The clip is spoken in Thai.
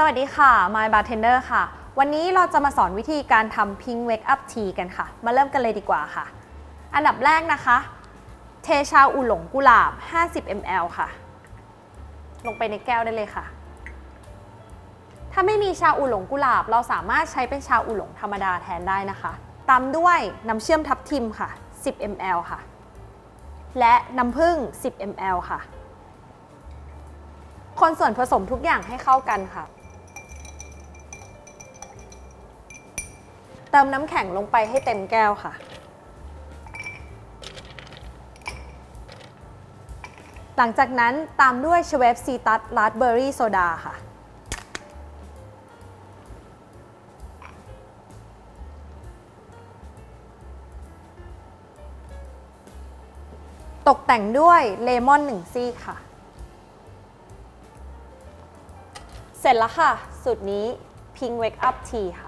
สวัสดีค่ะ My Bartender ค่ะ วันนี้เราจะมาสอนวิธีการทำ Pink Wake Up Tea กันค่ะ มาเริ่มกันเลยดีกว่าค่ะ อันดับแรกนะคะ เทชาอูหลงกุหลาบ 50 ml ค่ะ ลงไปในแก้วได้เลยค่ะ ถ้าไม่มีชาอูหลงกุหลาบ เราสามารถใช้เป็นชาอูหลงธรรมดาแทนได้นะคะตามด้วยน้ำเชื่อมทับทิมค่ะ 10 ml ค่ะ และน้ำผึ้ง 10 ml ค่ะ คนส่วนผสมทุกอย่างให้เข้ากันค่ะ เติมน้ำแข็งลงไปให้เต็มแก้วค่ะ หลังจากนั้นตามด้วยเชเวฟซีตัสราสเบอร์รี่โซดาค่ะ ตกแต่งด้วยเลมอนหนึ่งซี่ค่ะ เสร็จแล้วค่ะ สูตรนี้ Pink Wake Up Tea ค่ะ